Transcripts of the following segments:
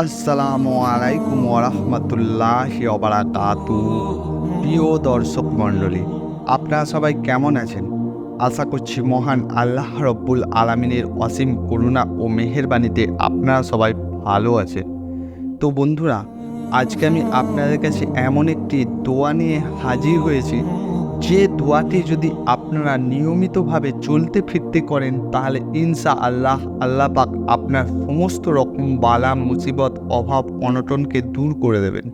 আসসালামু আলাইকুম ওরহমতুল্লাহ ওবারাকাতু প্রিয় দর্শক মণ্ডলী, আপনারা সবাই কেমন আছেন? আশা করছি মহান আল্লাহ রব্বুল আলমিনের অসীম করুণা ও মেহেরবানিতে আপনারা সবাই ভালো আছেন। তো বন্ধুরা, আজকে আমি আপনাদের কাছে এমন একটি দোয়া নিয়ে হাজির হয়েছি যে দোয়াটি যদি আপনারা নিয়মিতভাবে চলতে ফিরতে করেন, তাহলে ইনশা আল্লাহ আল্লাহ পাক আপনার সমস্ত রকম বালা, মুসিবত, অভাব, অনটনকে দূর করে দেবেন।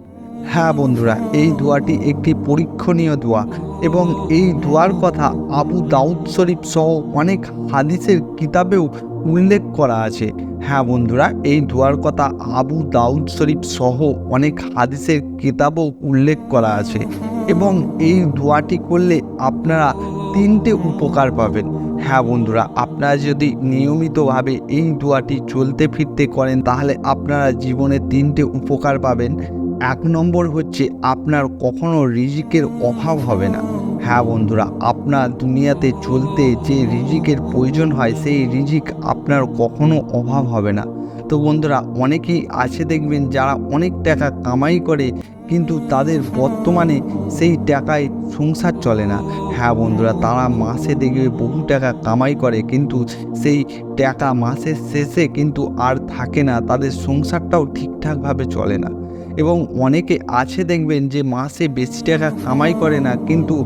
হ্যাঁ বন্ধুরা, এই দোয়াটি একটি পরীক্ষণীয় দোয়া এবং এই দোয়ার কথা আবু দাউদ শরীফ সহ অনেক হাদিসের কিতাবেও উল্লেখ করা আছে। হ্যাঁ বন্ধুরা, এই দোয়ার কথা আবু দাউদ শরীফ সহ অনেক হাদিসের কিতাবও উল্লেখ করা আছে। এবং এই দোয়াটি করলে আপনারা তিনটে উপকার পাবেন। হ্যাঁ বন্ধুরা, আপনারা যদি নিয়মিতভাবে এই দোয়াটি চলতে ফিরতে করেন, তাহলে আপনারা জীবনে তিনটে উপকার পাবেন। এক নম্বর হচ্ছে, আপনার কখনো রিজিকের অভাব হবে না। হ্যাঁ বন্ধুরা, আপনার দুনিয়াতে চলতে যে রিজিকের প্রয়োজন হয়, সেই রিজিক আপনার কখনো অভাব হবে না। তো বন্ধুরা, অনেকেই আছে দেখবেন যারা অনেক টাকা কামাই করে, কিন্তু তাদের বর্তমানে সেই টাকায় সংসার চলে না। হ্যাঁ বন্ধুরা, তারা মাসে দেখবে বহু টাকা কামাই করে, কিন্তু সেই টাকা মাসের শেষে কিন্তু আর থাকে না, তাদের সংসারটাও ঠিকঠাকভাবে চলে না। এবং অনেকে আছে দেখবেন যে মাসে বেশি টাকা কামাই করে না, কিন্তু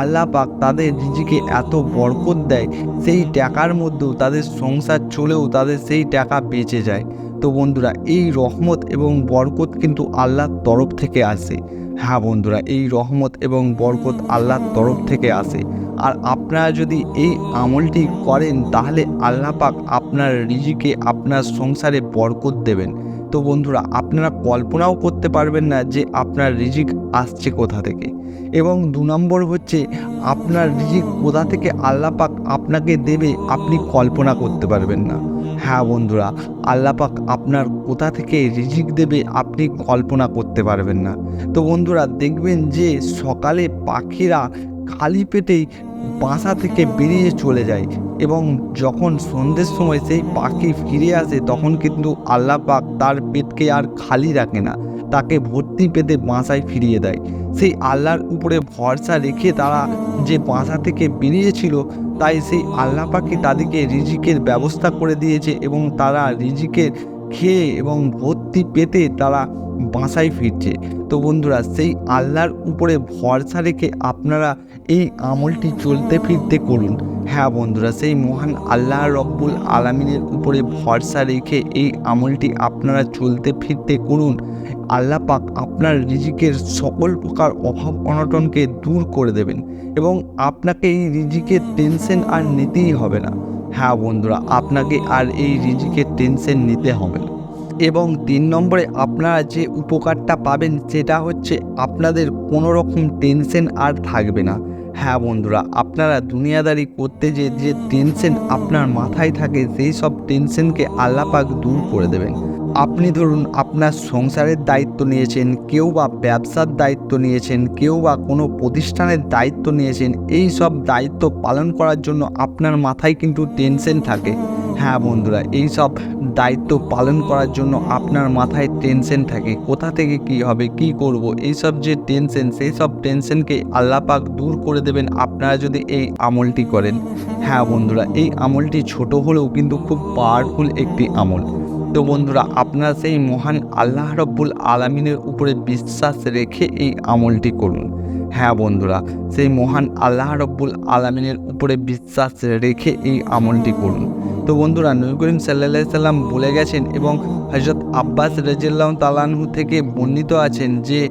আল্লাহ পাক তাদের রিজিকে এত বরকত দেয়, সেই টাকার মধ্যেও তাদের সংসার চলেও তাদের সেই টাকা বেঁচে যায়। তো বন্ধুরা, এই রহমত এবং বরকত কিন্তু আল্লাহর তরফ থেকে আসে। হ্যাঁ বন্ধুরা, এই রহমত এবং বরকত আল্লাহর তরফ থেকে আসে। আর আপনারা যদি এই আমলটি করেন, তাহলে আল্লাহ পাক আপনার রিজিকে, আপনার সংসারে বরকত দেবেন। তো বন্ধুরা, আপনারা কল্পনাও করতে পারবেন না যে আপনার রিজিক আসছে কোথা থেকে। এবং দু নম্বর হচ্ছে, আপনার রিজিক কোথা থেকে আল্লাহ পাক আপনাকে দেবে আপনি কল্পনা করতে পারবেন না। হ্যাঁ বন্ধুরা আল্লাহ পাক আপনার কোথা থেকে রিজিক দেবে আপনি কল্পনা করতে পারবেন না। তো বন্ধুরা, দেখবেন যে সকালে পাখিরা খালি পেটেই বাসা থেকে বেরিয়ে চলে যায় এবং যখন সন্ধ্যের সময় সেই পাখি ফিরে আসে, তখন কিন্তু আল্লাহ পাক তার পেটকে আর খালি রাখে না। তাকে ভর্তি পেতে বাসায় ফিরিয়ে দেয়। সেই আল্লাহর উপরে ভরসা রেখে তারা যে বাসা থেকে বেরিয়েছিল তাই সেই আল্লাহ পাখি তাদেরকে রিজিকের ব্যবস্থা করে দিয়েছে এবং তারা রিজিকের খেয়ে এবং ভর্তি পেতে তারা বাসায় ফিরছে। তো বন্ধুরা, সেই আল্লাহর উপরে ভরসা রেখে আপনারা এই আমলটি চলতে ফিরতে করুন। হ্যাঁ বন্ধুরা, সেই মহান আল্লাহ রব্বুল আলমিনের উপরে ভরসা রেখে এই আমলটি আপনারা চলতে ফিরতে করুন। আল্লাহ পাক আপনার রিজিকের সকল প্রকার অভাব অনটনকে দূর করে দেবেন এবং আপনাকে এই রিজিকের টেনশন আর নিতেই হবে না। হ্যাঁ বন্ধুরা, আপনাকে আর এই রিজিকের টেনশন নিতে হবে না। এবং তিন নম্বরে আপনারা যে উপকারটা পাবেন সেটা হচ্ছে আপনাদের কোনো রকম টেনশন আর থাকবে না। হ্যাঁ বন্ধুরা, আপনারা দুনিয়াদারি করতে যে যে টেনশন আপনার মাথায় থাকে সেই সব টেনশনকে আল্লাপাক দূর করে দেবেন। আপনি ধরুন আপনার সংসারের দায়িত্ব নিয়েছেন, কেউ বা ব্যবসার দায়িত্ব নিয়েছেন, কেউ বা কোনো প্রতিষ্ঠানের দায়িত্ব নিয়েছেন, এই সব দায়িত্ব পালন করার জন্য আপনার মাথায় কিন্তু টেনশন থাকে। হ্যাঁ বন্ধুরা, এই সব দায়িত্ব পালন করার জন্য আপনার মাথায় টেনশন থাকে। কোথা থেকে কি হবে, কি করব? এই সব যে টেনশন সেই সব টেনশনকে আল্লাপাক দূর করে দেবেন আপনারা যদি এই আমলটি করেন। হ্যাঁ বন্ধুরা, এই আমলটি ছোট হলেও কিন্তু খুব পাওয়ারফুল একটি আমল। তো বন্ধুরা, আপনারা সেই মহান আল্লাহ রব্বুল আলমিনের উপরে বিশ্বাস রেখে এই আমলটি করুন। হ্যাঁ বন্ধুরা, সেই মহান আল্লাহ রব্বুল আলমিনের উপরে বিশ্বাস রেখে এই আমলটি করুন। তো বন্ধুরা নবী করিম সাল্লা সাল্লাম বলে গেছেন এবং হজরত আব্বাস রাজিয়াল্লাহ তালানহু থেকে বর্ণিত আছেন যে,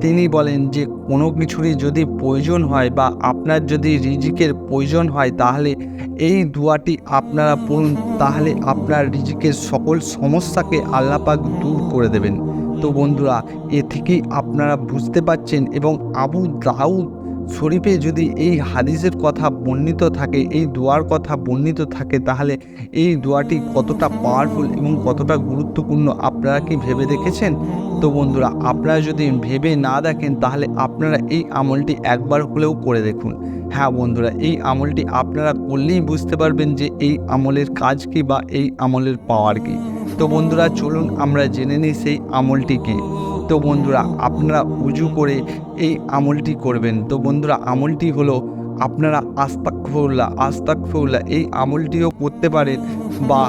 তিনি বলেন যে, কোনো কিছুরই যদি প্রয়োজন হয় বা আপনার যদি রিজিকের প্রয়োজন হয়, তাহলে এই দোয়াটি আপনারা পড়ুন। তাহলে আপনার রিজিকের সকল সমস্যাকে আল্লাপাক দূর করে দেবেন। তো বন্ধুরা, এ থেকেই আপনারা বুঝতে পারছেন এবং আবু দাউদ শরীফে যদি এই হাদিসের কথা বর্ণিত থাকে, এই দোয়ার কথা বর্ণিত থাকে, তাহলে এই দোয়াটি কতটা পাওয়ারফুল এবং কতটা গুরুত্বপূর্ণ আপনারা কি ভেবে দেখেছেন? তো বন্ধুরা, আপনারা যদি ভেবে না দেখেন, তাহলে আপনারা এই আমলটি একবার হলেও করে দেখুন। হ্যাঁ বন্ধুরা, এই আমলটি আপনারা করলেই বুঝতে পারবেন যে এই আমলের কাজ কি বা এই আমলের পাওয়ার কি। তো বন্ধুরা, চলুন আমরা জেনে নিই সেই আমলটি কী। তো বন্ধুরা, আপনারা উজু করে এই আমলটি করবেন। তো বন্ধুরা, আমলটি হলো আপনারা আস্তাক ফেউল্লা আস্তাক এই আমলটিও করতে পারেন বা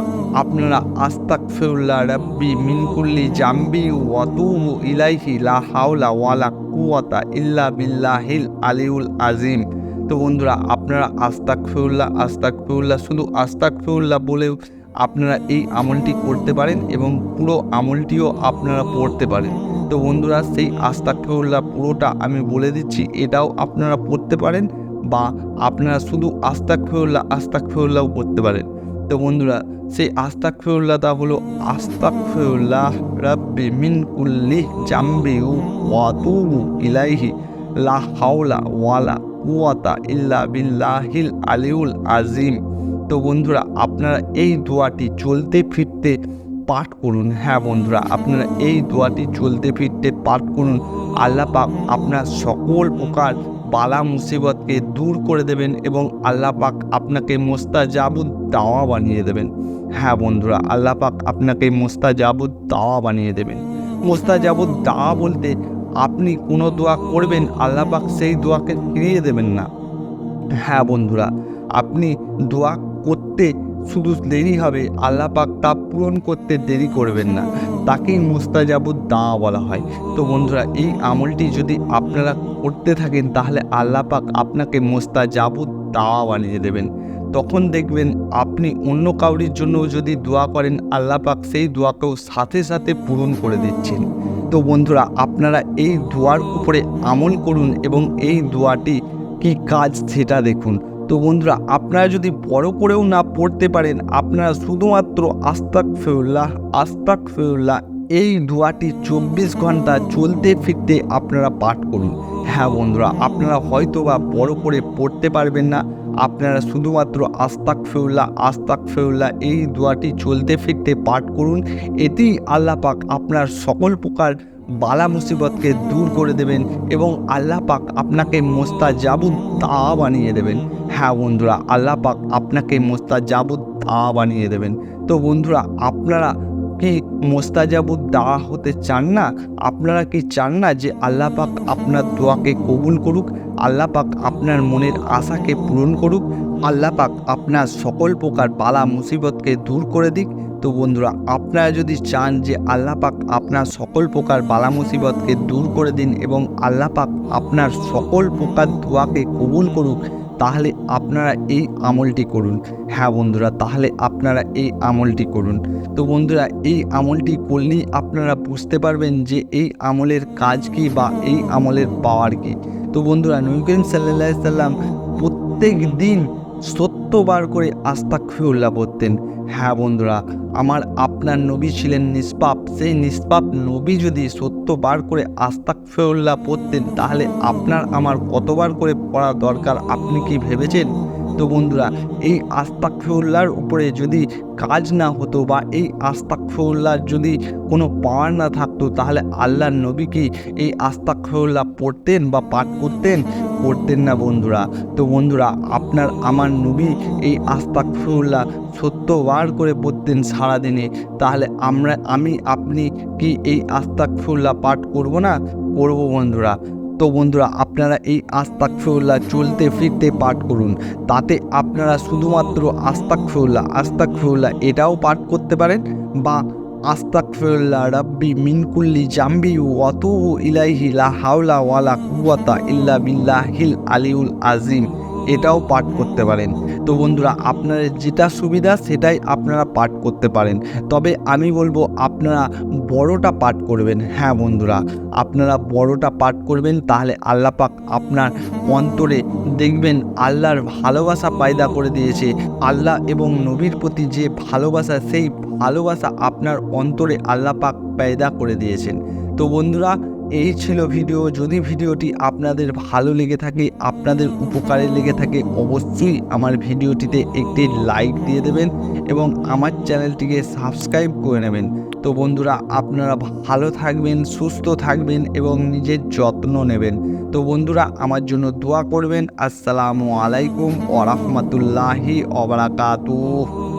আপনারা আস্তাক ফেউল্লা রাব্বি মিনকুল্লি জাম্বি ওয়াতুবু ইলাইহি লা হাওলা ওয়ালা কুওয়াতা ইল্লা বিল্লাহিল আলিউল আজিম তো বন্ধুরা, আপনারা আস্তাক ফেউল্লা আস্তাক শুধু আস্তাক ফেউল্লা বলেও আপনারা এই আমলটি করতে পারেন এবং পুরো আমলটিও আপনারা পড়তে পারেন। তো বন্ধুরা, সেই আস্তাক ফেউল্লা পুরোটা আমি বলে দিচ্ছি। এটাও আপনারা পড়তে পারেন বা আপনারা শুধু আস্তাক ফেউল্লা আস্তাক ফেউল্লাও করতে পারেন। তো বন্ধুরা, সেই আস্তাক ফেউল্লাটা হলো আস্তাক ফেউল্লাহ রাব্বি মিন কুল্লি জাম্বি ওয়াতুবু ইলাইহি। লা হাওলা ওয়ালা কুয়াতা ইল্লা বিল্লাহিল আলিউল আজিম। তো বন্ধুরা, আপনারা এই দোয়াটি চলতে ফিরতে পাঠ করুন। হ্যাঁ বন্ধুরা, আপনারা এই দোয়াটি চলতে ফিরতে পাঠ করুন। আল্লাহ পাক আপনার সকল প্রকার বালা মুসিবতকে দূর করে দেবেন এবং আল্লাহ পাক আপনাকে মোস্তাজাবুদ দাওয়া বানিয়ে দেবেন। হ্যাঁ বন্ধুরা, আল্লাহ পাক আপনাকে মোস্তাজাবুদ দাওয়া বানিয়ে দেবেন। মোস্তাজাবুদ দাওয়া বলতে আপনি কোনো দোয়া করবেন, আল্লাহ পাক সেই দোয়াকে ফিরিয়ে দেবেন না। হ্যাঁ বন্ধুরা, আপনি দোয়া করতে শুধু দেরি হবে, আল্লাহ পাক তা পূরণ করতে দেরি করবেন না। তাকেই মুস্তাজাবুদ দাওয়া বলা হয়। তো বন্ধুরা, এই আমলটি যদি আপনারা করতে থাকেন, তাহলে আল্লাহ পাক আপনাকে মুস্তাজাবুদ দাওয়া বানিয়ে দেবেন। তখন দেখবেন আপনি অন্য কাউরির জন্য যদি দোয়া করেন, আল্লাহ পাক সেই দোয়াকেও সাথে সাথে পূরণ করে দিচ্ছেন। তো বন্ধুরা, আপনারা এই দোয়ার উপরে আমল করুন এবং এই দোয়াটি কি কাজ সেটা দেখুন। তো বন্ধুরা, আপনারা যদি বড় করেও না পড়তে পারেন, আপনারা শুধুমাত্র আস্তাক ফেউল্লাহ আস্তাক ফেউল্লাহ এই দোয়াটি চব্বিশ ঘণ্টা চলতে ফিরতে আপনারা পাঠ করুন। হ্যাঁ বন্ধুরা, আপনারা হয়তো বা বড় করে পড়তে পারবেন না, আপনারা শুধুমাত্র আস্তাক ফেউল্লাহ আস্তাক ফেউল্লাহ এই দোয়াটি চলতে ফিরতে পাঠ করুন। এতেই আল্লাহ পাক আপনার সকল প্রকার বালা মুসিবতকে দূর করে দেবেন এবং আল্লাহ পাক আপনাকে মোস্তাজাবুদ তা বানিয়ে দেবেন। হ্যাঁ বন্ধুরা, আল্লাহ পাক আপনাকে মোস্তাজাবুদ তা বানিয়ে দেবেন। তো বন্ধুরা, আপনারা কি মোস্তাজাবুদ দা হতে চান না? আপনারা কি চান না যে আল্লাহ পাক আপনার দোয়াকে কবুল করুক, আল্লাহ পাক আপনার মনের আশাকে পূরণ করুক? আল্লাহ পাক আপনার সকল প্রকার বালা মুসিবতকে দূর করে দিক। তো বন্ধুরা, আপনারা যদি চান যে আল্লাহ পাক আপনার সকল প্রকার বালা মুসিবতকে দূর করে দিন এবং আল্লাহ পাক আপনার সকল প্রকার দোয়াকে কবুল করুক, তাহলে আপনারা এই আমলটি করুন। হ্যাঁ বন্ধুরা, তাহলে আপনারা এই আমলটি করুন। তো বন্ধুরা, এই আমলটি করলেই আপনারা বুঝতে পারবেন যে এই আমলের কাজ কি বা এই আমলের পাওয়ার কি। তো বন্ধুরা, নবী করিম সাল্লাম প্রত্যেক দিন সত্যবার করে আস্তাকফিউল্লাহ পড়তেন হ্যাঁ বন্ধুরা, আমার আপনার নবী ছিলেন নিষ্পাপ। সেই নিষ্পাপ নবী যদি সত্যবার করে আস্তাক ফেউল্লা পড়তেন, তাহলে আপনার আমার কতবার করে পড়া দরকার আপনি কি ভেবেছেন? তো বন্ধুরা, এই আস্তাকফাউল্লার উপরে যদি কাজ না হতো বা এই আস্তাকফাউল্লাহর যদি কোনো পাওয়ার না থাকতো, তাহলে আল্লাহর নবী কি এই আস্তাক ফেউল্লাহ পড়তেন বা পাঠ করতেন? করতেন না বন্ধুরা। তো বন্ধুরা, আপনার, আমার নবী এই আস্তাক ফেউল্লাহ সত্যবার করে পড়তেন সারাদিনে, তাহলে আমরা, আমি, আপনি কি এই আস্তাক পাঠ করব না? করব বন্ধুরা। তো বন্ধুরা, আপনারা এই আস্তাক ফেউল্লাহ চলতে ফিরতে পাঠ করুন। তাতে আপনারা শুধুমাত্র আস্তাক ফেউল্লাহ আস্তাক ফেউল্লাহ এটাও পাঠ করতে পারেন, বা আস্তাক ফেউল্লাহ রাব্বি মিনকুল্লি জাম্বি ওয়াতু ইলাইহি লা হাওলা ওয়ালা কুওয়াতা ইল্লা বিল্লাহিল আলিউল আজিম। এটাও পাঠ করতে পারেন। তো বন্ধুরা আপনাদের যেটা সুবিধা, সেটাই আপনারা পাঠ করতে পারেন। তবে আমি বলব, আপনারা বড়টা পাঠ করবেন। হ্যাঁ বন্ধুরা, আপনারা বড়টা পাঠ করবেন, তাহলে আল্লাহ পাক আপনার অন্তরে দেখবেন আল্লাহর ভালোবাসা পায়দা করে দিয়েছে। আল্লাহ এবং নবীর প্রতি যে ভালোবাসা, সেই ভালোবাসা আপনার অন্তরে আল্লাহ পাক পায়দা করে দিয়েছেন। তো বন্ধুরা এই ছিল ভিডিও। যদি ভিডিওটি আপনাদের ভালো লেগে থাকে, আপনাদের উপকারে লেগে থাকে, অবশ্যই আমার ভিডিওটিতে একটি লাইক দিয়ে দেবেন এবং আমার চ্যানেলটিকে সাবস্ক্রাইব করে নেবেন। তো বন্ধুরা, আপনারা ভালো থাকবেন, সুস্থ থাকবেন এবং নিজের যত্ন নেবেন। তো বন্ধুরা, আমার জন্য দোয়া করবেন। আসসালামু আলাইকুম ওরহমতুল্লাহি ওবরাকাতুহ